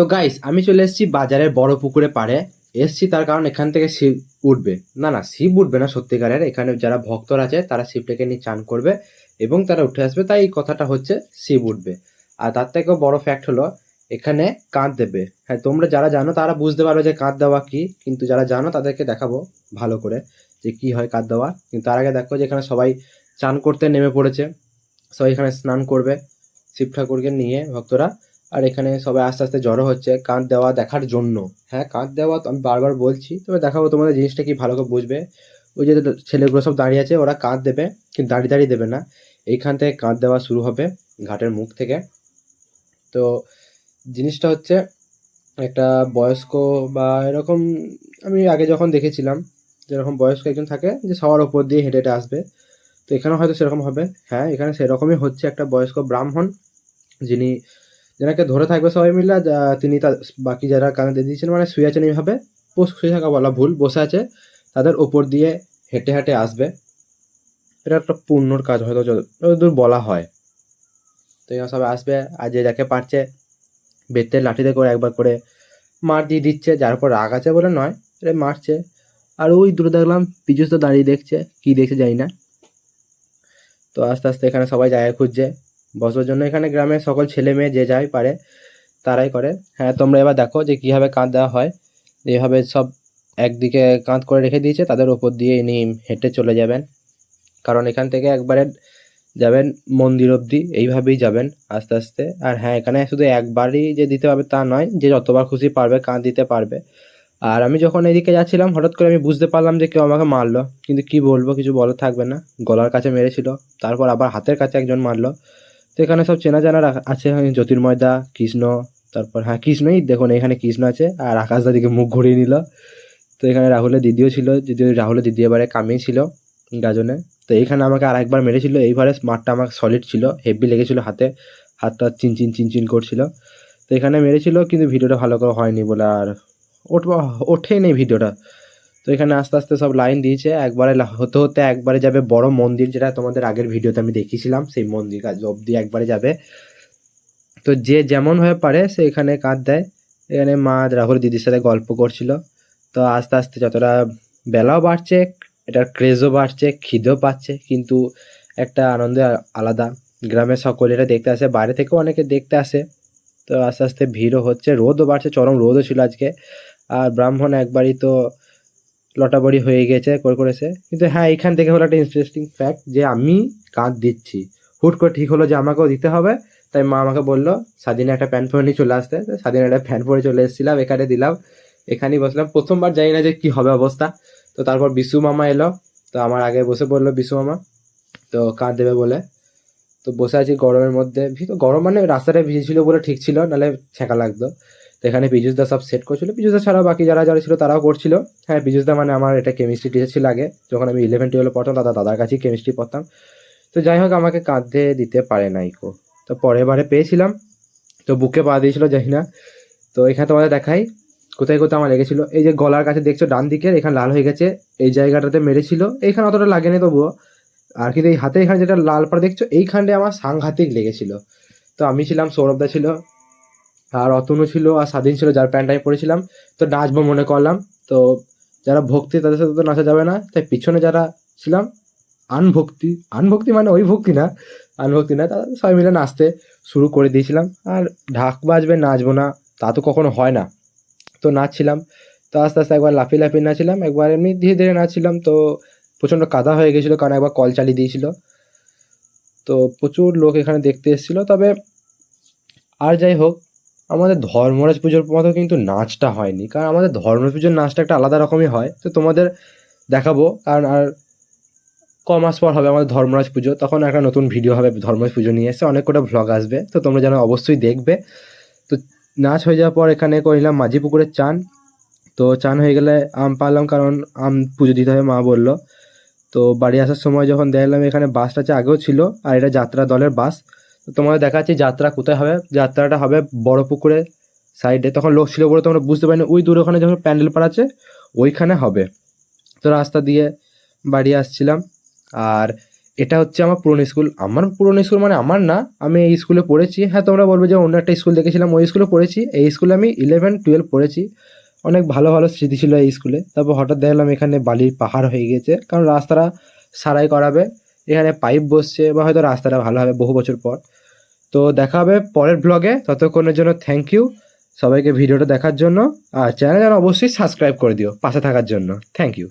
তো গাইস আমি চলে এসেছি বাজারের বড় পুকুরে পাড়ে। এসছি তার কারণ এখান থেকে শিব উঠবে। না না, শিব উঠবে না সত্যিকারের। এখানে যারা ভক্তরা আছে, তারা শিবটাকে নিয়ে চান করবে এবং তারা উঠে আসবে। তাই এই কথাটা হচ্ছে শিব উঠবে। আর তার থেকেও বড় ফ্যাক্ট হলো, এখানে কাঁধ দেবে। হ্যাঁ তোমরা যারা জানো, তারা বুঝতে পারবে যে কাঁধ দেওয়া কি। কিন্তু যারা জানো, তাদেরকে দেখাবো ভালো করে যে কি হয় কাঁধ দেওয়া। কিন্তু তার আগে দেখো যে এখানে সবাই চান করতে নেমে পড়েছে। সবাই এখানে স্নান করবে। শিব ঠাকুরকে নিয়ে ভক্তরা আর এখানে সবাই আস্তে আস্তে জড়ো হচ্ছে কাঁধ দেওয়া দেখার জন্য। হ্যাঁ কাঁধ দেওয়া তো আমি বারবার বলছি, তবে দেখাবো তোমাদের জিনিসটা কি ভালো করে বুঝবে। ওই যে ছেলেগুলো সব দাঁড়িয়ে আছে, ওরা কাঁধ দেবে, কিন্তু দাঁড়িয়ে দাঁড়িয়ে দেবে না। এইখান থেকে কাঁধ দেওয়া শুরু হবে ঘাটের মুখ থেকে। তো জিনিসটা হচ্ছে একটা বয়স্ক বা এরকম, আমি আগে যখন দেখেছিলাম যেরকম বয়স্ক একজন থাকে যে সবার ওপর দিয়ে হেঁটে হেঁটে আসবে, তো এখানে হয়তো সেরকম হবে। হ্যাঁ এখানে সেরকমই হচ্ছে একটা বয়স্ক ব্রাহ্মণ যিনি যেনাকে ধরে থাকবে সবাই মিলে তিনি তার, বাকি যারা কানে দিয়ে দিয়েছেন মানে শুয়ে আছেন এইভাবে শুয়ে থাকা বলা ভুল, বসে আছে, তাদের ওপর দিয়ে হেঁটে হেঁটে আসবে। এটা একটা পুণ্যর কাজ, হয়তো যত- যতদূর বলা হয়। তো এখানে সবাই আসবে, আর যে যাকে পারছে বেতের লাঠিতে করে একবার করে মার দিয়ে দিচ্ছে, যার উপর রাগ আছে বলে নয় এটা মারছে। আর ওই দূরে দেখলাম পিজুস তো দাঁড়িয়ে দেখছে, কি দেখছে জানি না। তো আস্তে আস্তে এখানে সবাই জায়গা খুঁজছে। বসবার জন্য। এখানে গ্রামের সকল ছেলে মেয়ে যে যাই পারে, তারাই করে। হ্যাঁ তোমরা এবার দেখো যে কীভাবে কাঁধ দেওয়া হয়। এইভাবে সব একদিকে কাঁধ করে রেখে দিয়েছে, তাদের ওপর দিয়ে ইনি হেঁটে চলে যাবেন। কারণ এখান থেকে একবারে যাবেন মন্দির অবধি, এইভাবেই যাবেন আস্তে আস্তে। আর হ্যাঁ এখানে শুধু একবারই যে দিতে হবে তা নয়, যে যতবার খুশি পারবে, কাঁধ দিতে পারবে। আর আমি যখন এদিকে যাচ্ছিলাম, হঠাৎ করে আমি বুঝতে পারলাম যে কেউ আমাকে মারলো। কিন্তু কি বলব, কিছু বলা থাকবে না। গলার কাছে মেরেছিল, তারপর আবার হাতের কাছে একজন মারলো। এখানে সব চেনা জানা আছে জ্যোতির্ময়দা, কৃষ্ণ, তারপর হ্যাঁ কৃষ্ণই দেখুন, এখানে কৃষ্ণ আছে, আর আকাশ দাদিকে মুখ ঘুরিয়ে নিল। তো এখানে রাহুলের দিদিও ছিল যদিও রাহুলের দিদি এবারে কামেই ছিল গাজনে। তো এইখানে আমাকে আর একবার মেরেছিল, এইবারে মারটা আমার সলিড ছিল হেভি লেগেছিল হাতে, হাতটা চিনচিন চিনচিন করছিল। তো এখানে মেরেছিল, কিন্তু ভিডিওটা ভালো করে হয়নি বলে আর ওঠ ওঠেই নেই ভিডিওটা। এখানে আস্তে আস্তে সব লাইন দিয়েছে। একবারে হতে হতে একবারে যাবে বড় মন্দির যেটা তোমাদের আগের ভিডিওতে আমি দেখিয়েছিলাম, সেই মন্দির কাজ অবধি একবারে যাবে। তো যে যেমন হয়ে পারে সে এখানে কাঁধ দেয়। এখানে মা রাহুল দিদির সাথে গল্প করছিল। তো আস্তে আস্তে যতটা বেলাও বাড়ছে, এটার ক্রেজও বাড়ছে, খিদেও পাচ্ছে, কিন্তু একটা আনন্দ আলাদা। গ্রামের সকলে এটা দেখতে আসে, বাইরে থেকেও অনেকে দেখতে আসে। তো আস্তে আস্তে ভিড়ও হচ্ছে, রোদও বাড়ছে, চরম রোদও ছিল আজকে। আর ব্রাহ্মণ একবারই তো লটাবড়ি হয়ে গেছে, করে করেছে। কিন্তু হ্যাঁ এখান থেকে হলো একটা ইন্টারেস্টিং ফ্যাক্ট যে আমি কাঁধ দিচ্ছি। হুট করে ঠিক হলো যে আমাকেও দিতে হবে, তাই মা আমাকে বলল স্বাধীনে একটা প্যান্ট পরে নিয়ে চলে আসতে। স্বাধীনে একটা প্যান্ট পরে চলে এসেছিলাম, এখানে দিলাম, এখানেই বসলাম। প্রথমবার জানি না যে কি হবে অবস্থা। তো তারপর বিশু মামা এলো, তো আমার আগে বসে পড়ল বিশু মামা, তো কাঁধ দেবে বলে। তো বসে আছি গরমের মধ্যে। গরম মানে রাস্তাটা ভিজেছিল বলে ঠিক ছিল, নাহলে ছেঁকা লাগতো। তো এখানে পীযুষদা সব সেট করছিল। পীযুষদা ছাড়াও বাকি যারা যারা ছিল তারাও করছিল। হ্যাঁ পীযুষদা মানে আমার এটা কেমিস্ট্রি টিচার ছিল আগে। যখন আমি ইলেভেন টুয়েলভে পড়তাম, দাদা, দাদার কাছেই কেমিস্ট্রি পড়তাম। তো যাই হোক, আমাকে কাঁধে দিতে পারে নাই কো। তো পরের বারে পেয়েছিলাম। তো বুকে পা দিয়েছিল যাই না তো এখানে তোমাদের দেখাই। কোথায় কোথায় আমার লেগেছিল। এই যে গলার কাছে দেখছ, ডান দিকের, এখানে লাল হয়ে গেছে। এই জায়গাটাতে মেরেছিল। এইখানে অতটা লাগেনি তবুও। আর কিন্তু এই হাতে এখানে যেটা লাল পাড়া দেখছ, এইখানটায় আমার সাংঘাতিক লেগেছিল। তো আমি ছিলাম সৌরভদা ছিল। আর অতনু ছিল আর স্বাধীন ছিল যার প্যান্ট আমি পরেছিলাম। তো নাচবো মনে করলাম। তো যারা ভক্তি তাদের সাথে তো নাচা যাবে না। তাই পিছনে যারা ছিলাম, আনভক্তি আনভক্তি মানে ওই ভক্তি না, আনভক্তি না, তারা সবাই মিলে নাচতে শুরু করে দিয়েছিলাম। আর ঢাক বাজবে, নাচবো না, তা তো কখনো হয় না। তো নাচছিলাম, তো আস্তে আস্তে একবার লাফিয়ে লাফিয়ে নাচছিলাম, একবার এমনি ধীরে ধীরে নাচছিলাম। তো প্রচণ্ড কাদা হয়ে গেছিল কারণ একবার কল চালিয়ে দিয়েছিল। তো প্রচুর লোক এখানে দেখতে এসেছিল। তবে আর যাই হোক আমাদের ধর্মরাজ পুজোর মতো কিন্তু নাচটা হয়নি। কারণ আমাদের ধর্মরাজ পুজোর নাচটা একটা আলাদা রকমই হয়। তো তোমাদের দেখাবো, কারণ আর ক মাস পর হবে আমাদের ধর্মরাজ পুজো। তখন একটা নতুন ভিডিও হবে ধর্মরাজ পুজো নিয়ে। এসে অনেক কটা ভ্লগ আসবে। তো তোমরা যেন অবশ্যই দেখবে। তো নাচ হয়ে যাওয়ার পর এখানে করলাম মাঝি পুকুরের চান। তো চান হয়ে গেলে আম পারলাম কারণ আম পুজো দিতে হবে, মা বলল। তো বাড়ি আসার সময় যখন দেখলাম এখানে বাসটা আছে আগেও ছিল, আর এটা যাত্রা দলের বাস। তোমাদের দেখাচ্ছি যাত্রা কোথায় হবে। যাত্রাটা হবে বড় পুকুরে সাইডে তখন লোক ছিল বলে তোমরা বুঝতে পারিনি। ওই দূরে ওখানে যখন প্যান্ডেল পাড়া আছে, ওইখানে হবে। তো রাস্তা দিয়ে বাড়ি আসছিলাম। আর এটা হচ্ছে আমার পুরনো স্কুল। আমার পুরনো স্কুল মানে আমার না, আমি এই স্কুলে পড়েছি। হ্যাঁ তোমরা বলবে যে অন্য একটা স্কুল দেখেছিলাম, ওই স্কুলে পড়েছি। এই স্কুলে আমি ইলেভেন টুয়েলভ পড়েছি। অনেক ভালো ভালো স্মৃতি ছিল এই স্কুলে। তারপর হঠাৎ দেখলাম এখানে বালির পাহাড় হয়ে গেছে কারণ রাস্তাটা সারাই করাবে। এখানে পাইপ বসছে বা হয়তো রাস্তাটা ভালো হবে বহু বছর পর। তো দেখা হবে পরের ব্লগে ততক্ষণের জন্য থ্যাংক ইউ সবাইকে ভিডিওটা দেখার জন্য। আর চ্যানেল যেন অবশ্যই সাবস্ক্রাইব করে দিও পাশে থাকার জন্য। Thank you